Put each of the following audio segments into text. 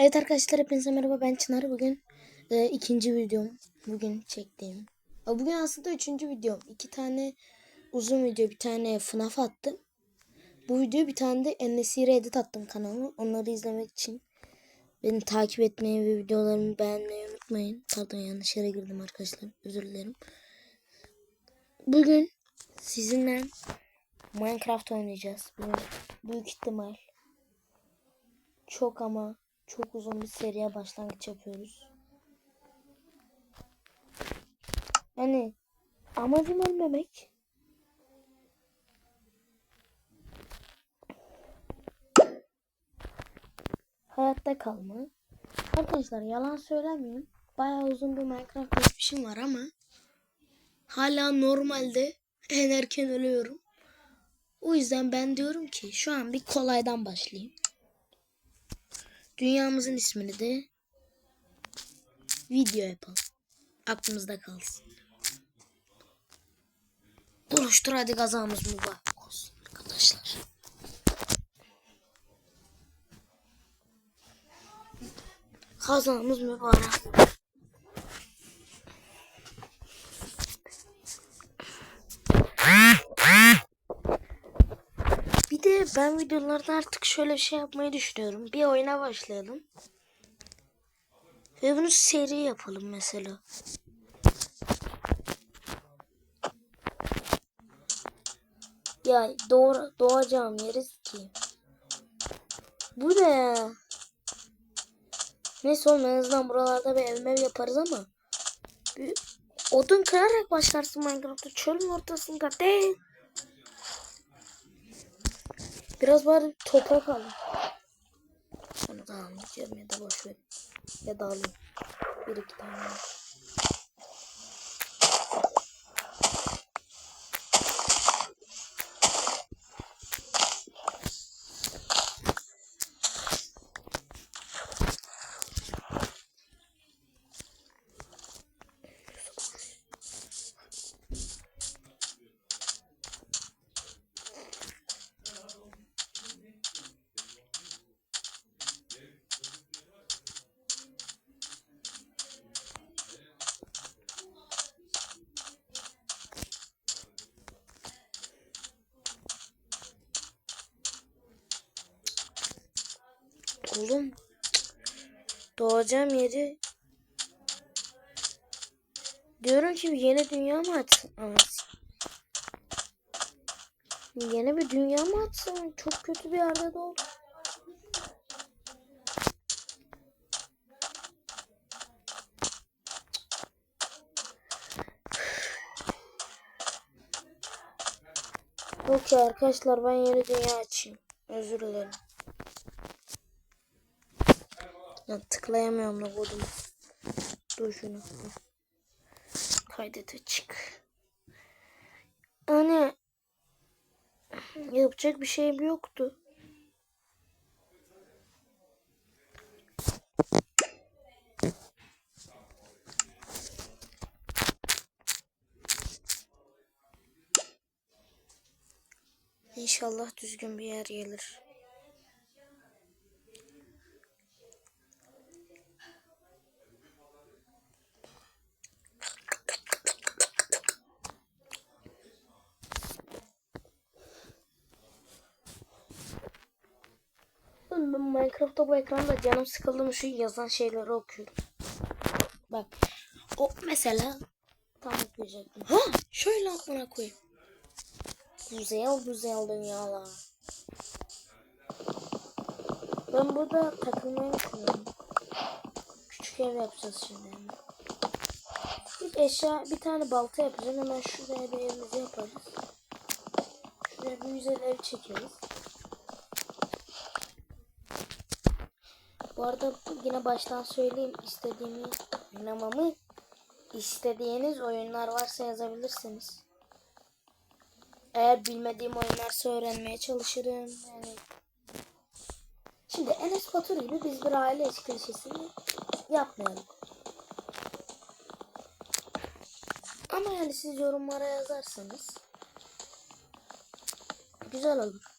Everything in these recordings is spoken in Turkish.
Evet arkadaşlar hepinize merhaba ben Çınar. Bugün e, ikinci videom. Bugün çektiğim. Bugün aslında üçüncü videom. İki tane uzun video bir tane FNAF attım. Bu videoyu bir tane de NSR edit attım kanalıma. Onları izlemek için beni takip etmeyi ve videolarımı beğenmeyi unutmayın. Pardon yanlış yere girdim arkadaşlar. Özür dilerim. Bugün sizinle Minecraft oynayacağız. Bugün büyük ihtimal çok ama çok uzun bir seriye başlangıç yapıyoruz. Yani amacım ölmemek. Hayatta kalma. Arkadaşlar yalan söylemeyeyim. Bayağı uzun bir Minecraft geçmişim var ama hala normalde en erken ölüyorum. O yüzden ben diyorum ki şu an bir kolaydan başlayayım. Dünyamızın ismini de video yapalım. Aklımızda kalsın. Oluştur hadi kazamız mübarek olsun arkadaşlar. Kazamız mübarek. Bir de ben videolarda artık şöyle bir şey yapmayı düşünüyorum. Bir oyuna başlayalım. Ve bunu seri yapalım mesela. Ya doğru, doğacağım yeriz ki. Bu ne ya? Neyse oğlum en azından buralarda bir ev mev yaparız ama. Bir odun kırarak başlarsın Minecraft'ta. Çölün ortasında değil. Biraz bari toprak alayım. Onu da almayacağım ya da boş ver. Ya da alayım. Bir iki tane. Oğlum. Doğacağım yeri. Diyorum ki yeni dünya mı? Anasını. Yeni bir dünya mı açsın? Çok kötü bir yerde doğdum. Okey arkadaşlar ben yeni dünya açayım. Özür dilerim. Ya tıklayamıyorum da kodum. Dur şunu. Kaydet açık. Hani yapacak bir şeyim yoktu. İnşallah düzgün bir yer gelir. Oğlum Minecraft'ta bu ekranda canım sıkıldığım şu yazan şeyleri okuyorum. Bak. O mesela tam okuyacaktım. Ha şöyle aklına koyayım. Güzel güzel dünyalar. Ben burada takılmayı düşünüyorum. Küçük ev yapacağız şimdi. Bir eşya, bir tane balta yapacağım. Hemen şuraya bir evimizi yaparız. Şuraya bir güzel ev çekeriz. Bu arada yine baştan söyleyeyim istediğimi oynamamı istediğiniz oyunlar varsa yazabilirsiniz. Eğer bilmediğim oyun varsa öğrenmeye çalışırım. Yani Şimdi Enes Batur gibi biz bir aile klişesini yapmayalım. Ama yani siz yorumlara yazarsanız güzel olur.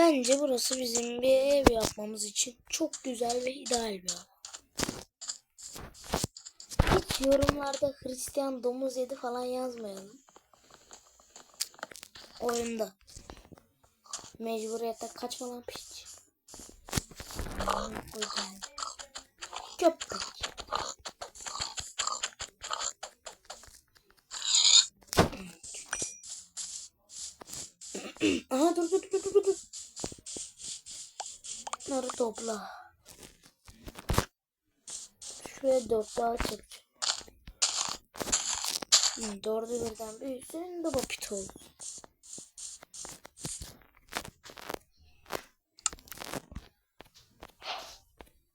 Bence burası bizim bir ev yapmamız için çok güzel ve ideal bir alan. Hiç yorumlarda Hristiyan domuz yedi falan yazmayalım. Oyunda. Mecburiyete kaçma lan piç. Köpek. Topla. Şuraya dört daha çekeceğim. Hı, dördü birden büyüsün de bakit olsun.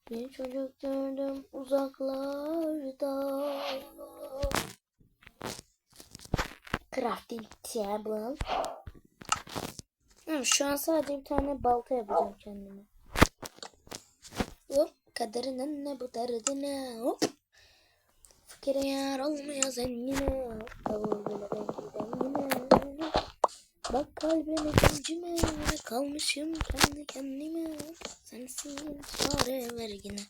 Bir çocuk gördüm uzaklarda. Crafting table. Hı, şu an sadece bir tane balta yapacağım kendime. Ne bu derdine hop. Fakire yar olmuyor zengine. Davul bile dengine. Bak kalbime gücüme kalmışım kendi kendime. Sensin çare vergine.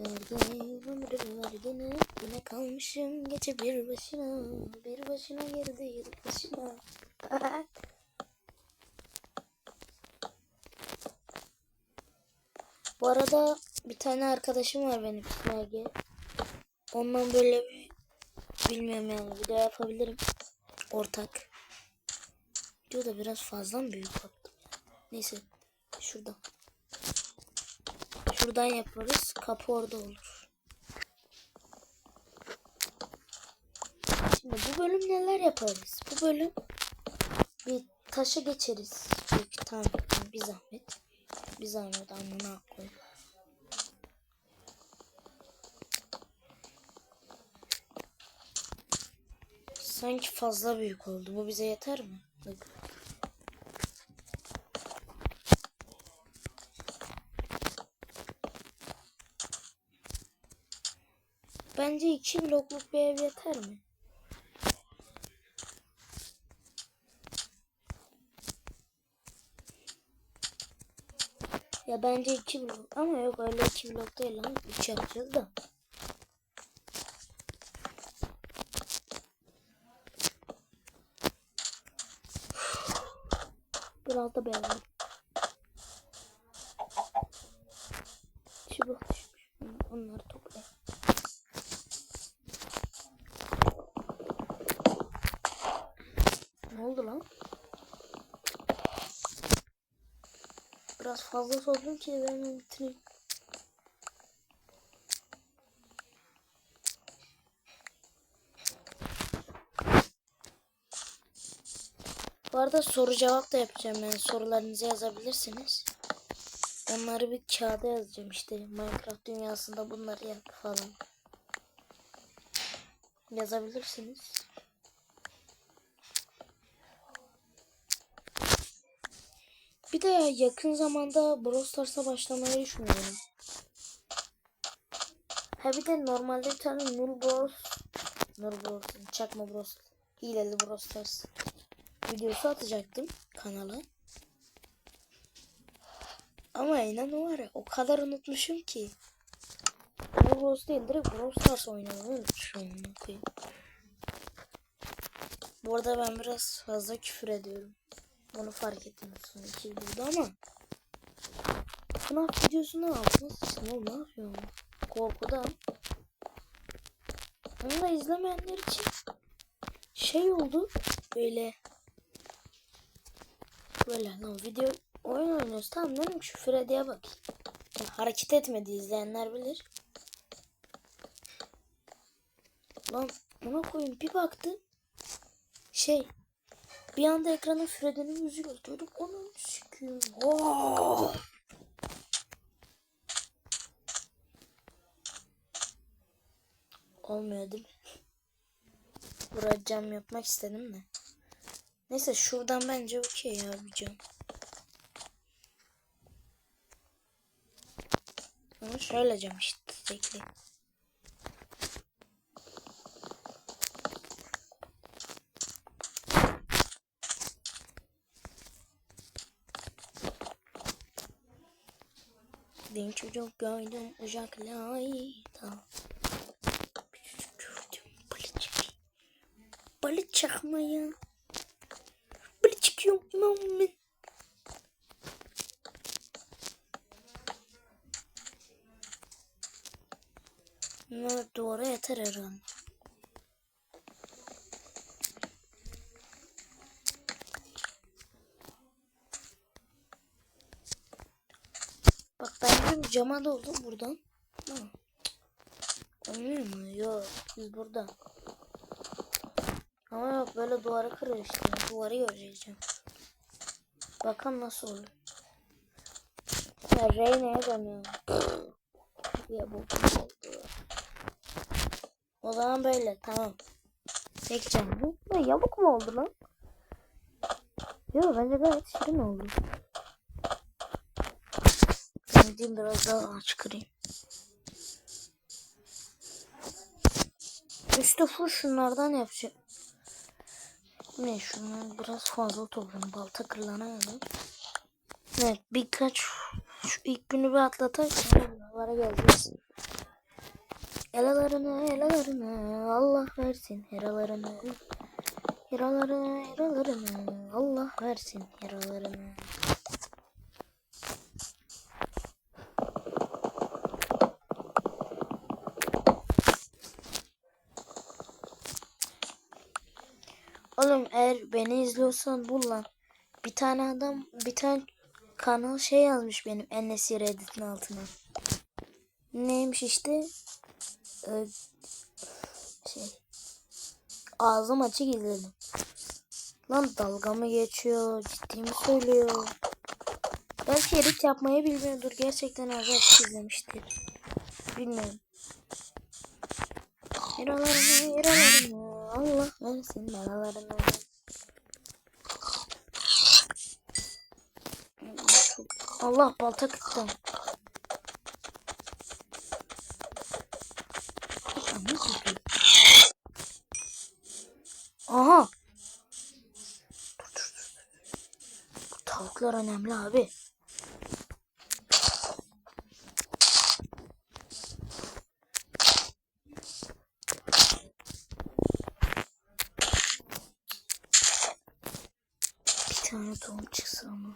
Vergine ömrü vergine. Yine kalmışım gece bir başına. Bir başına girdi başına. Bu arada bir tane arkadaşım var benim MG. Ondan böyle bir bilmiyorum yani video yapabilirim. Ortak. Video da biraz fazla mı büyük yaptım ya. Neyse şuradan. Şuradan yaparız. Kapı orada olur. Şimdi bu bölüm neler yaparız? Bu bölüm bir taşı geçeriz. Büyük tamam bir zahmet. Bir zahmet alnına koy. Sanki fazla büyük oldu. Bu bize yeter mi? Bence iki blokluk bir ev yeter mi? Ya bence iki blok ama yok öyle iki blok değil lan. Üç yapacağız da. Biraz da beğendim. Şu blok düşmüş. Onları toplayalım. Ne oldu lan? Biraz fazla sordum ki onu bitireyim. Bu arada soru cevap da yapacağım ben. Sorularınızı yazabilirsiniz. Onları bir kağıda yazacağım işte. Minecraft dünyasında bunları yap falan. Yazabilirsiniz. Bir de yakın zamanda Brawl Stars'a başlamayı düşünüyorum. Ha bir de normalde bir tane Nur Bros Nur Bros çakma Bros hileli Brawl Stars videosu atacaktım kanala. Ama inan var ya o kadar unutmuşum ki. Nur Bros değil direkt Brawl Stars onu koyayım. Bu arada ben biraz fazla küfür ediyorum. Bunu fark ettim son iki videoda ama FNAF videosunu sıçtım oğlum ne yapıyorum? Korkudan. Onu da izlemeyenler için şey oldu böyle böyle lan video oyun oynuyoruz tamam dedim şu Freddy'ye bak. Yani hareket etmedi izleyenler bilir. Lan ona koyayım bir baktım şey bir anda ekrana Freddy'nin yüzü gösterdim. Onun sikiyim. Oh! Olmuyor değil mi? Buraya cam yapmak istedim de. Neyse şuradan bence okey ya bir cam. Ama şöyle cam işte tekli. Bir çocuk gördüm uzaklarda. Bir çocuk gördüm balık Balık çakmaya. Balık çıkıyor imam ben. Bunlar duvara yeter herhalde. Bak ben de cama doldum buradan. Ha. Olmuyor mu? Yok. Biz burada. Ama yok böyle duvarı kırıyor işte. Duvarı göreceğim. Bakalım nasıl olur. Ya Reyna'ya dönüyorum. ya bu oldu. O zaman böyle tamam. Çekeceğim. Bu ne yamuk mu oldu lan? Yok bence gayet şirin oldu. Gideyim biraz daha aç kırayım. Üstü full şunlardan yapacağım. Ne şunlar biraz fazla topladım. Balta kırılana Evet birkaç şu ilk günü bir atlatak buralara geleceğiz. Heralarını heralarını Allah versin heralarını. Heralarını heralarını Allah versin heralarını. Oğlum eğer beni izliyorsan bul lan. Bir tane adam bir tane kanal şey yazmış benim Enes'i Reddit'in altına. Neymiş işte? Ee, şey. Ağzım açık izledim. Lan dalga mı geçiyor? Ciddi mi söylüyor? Belki edit yapmayı bilmiyordur. Gerçekten ağzı açık izlemiştir. Bilmiyorum. Yaralarını, yaralarını. Allah versin yaralarını. Allah balta kıttım. Aha. Dur, dur, dur. Bu tavuklar önemli abi. Bir tane tohum çıksa ama.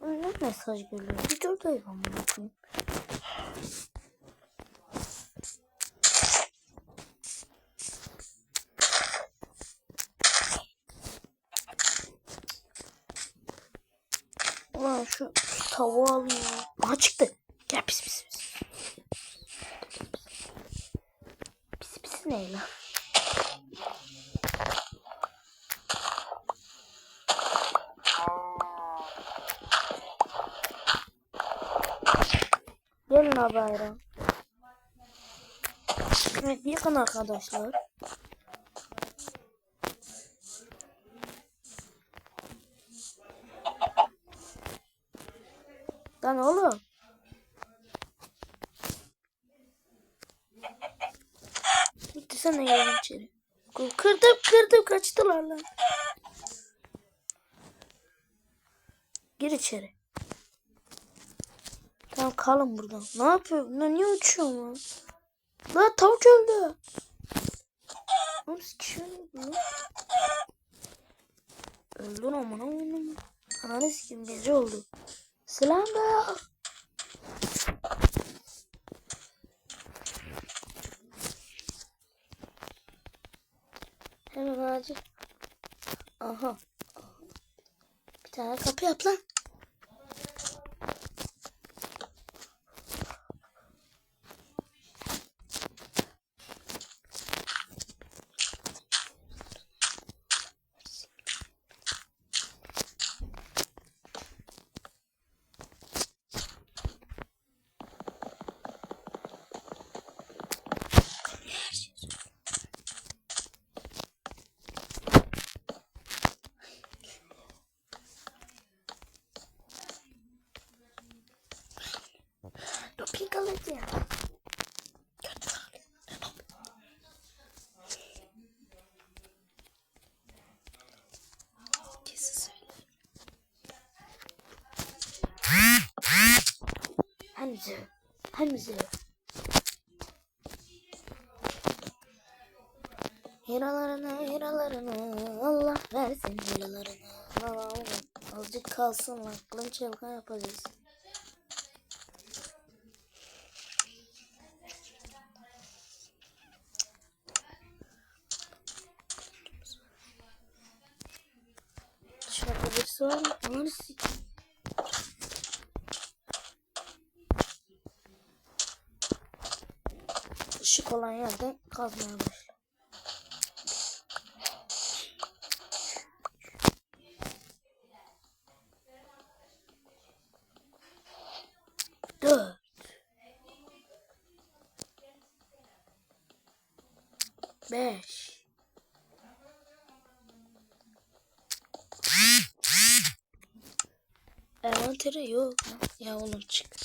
Öyle mesaj geliyor. Videodayım ama bakayım. Ulan şu tavuğu alayım ya. Aha çıktı. Gel pis pis pis. Pis pis ne lan? Gelin abi ayran. Evet yakın arkadaşlar. Lan oğlum. Gitti sen de gelin içeri. Kırdım kırdım kaçtılar lan. Gir içeri. Tamam kalın buradan. Ne yapıyor? Lan niye uçuyorsun lan? Lan tavuk öldü. Oğlum sikişiyor lan. Öldün amına oğlum. Ananı sikim gece oldu. Be. Hemen acil. Aha. Bir tane kapı yap lan. Hamza. Hamza. Hiralarına, hiralarına, Allah versin hiralarına. Allah'ım azıcık kalsın aklım çılgın yapacağız. Dışarıda birisi var mı? Ananı. Olan yerden kazmaya başla. Dört. Beş. Envantere yok. Ya oğlum çık.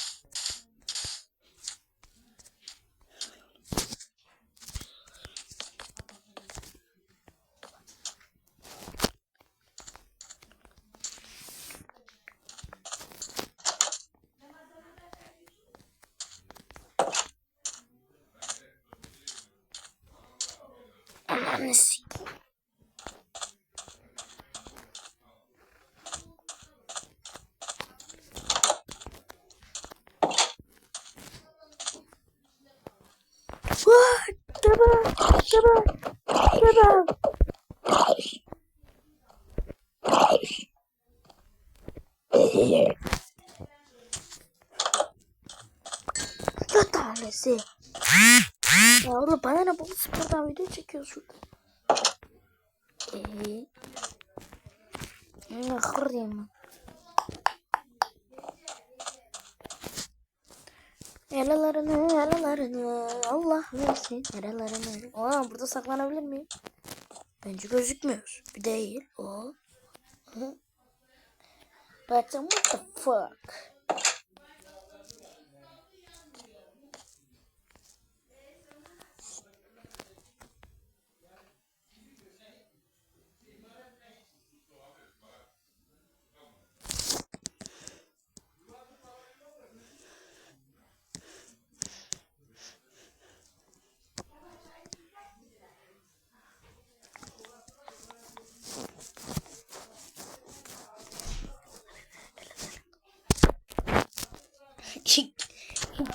Ananı sikeyim. Vay! Tamam, tamam, tamam. Ya tanesi. Oğlum bana ne bu spordan video çekiyor şurada. Eee. Ne kırayım. Yaralarını, yaralarını, Allah versin yaralarını. Aa burada saklanabilir miyim? Bence gözükmüyor. Bir değil. O. But what the fuck?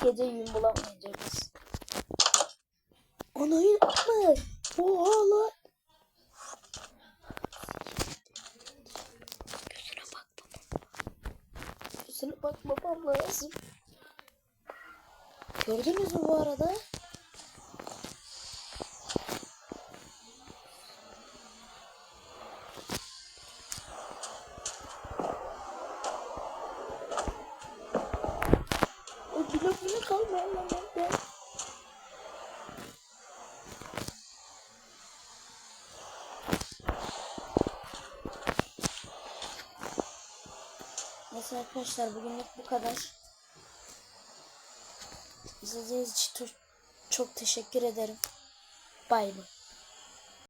Gece yün bulamayacağız. Ana yün mı? Oha lan. Gözüne bak baba. Gözüne bak babam lazım. Gördünüz mü bu arada? Arkadaşlar bugünlük bu kadar. İzlediğiniz için çok teşekkür ederim. Bay bay.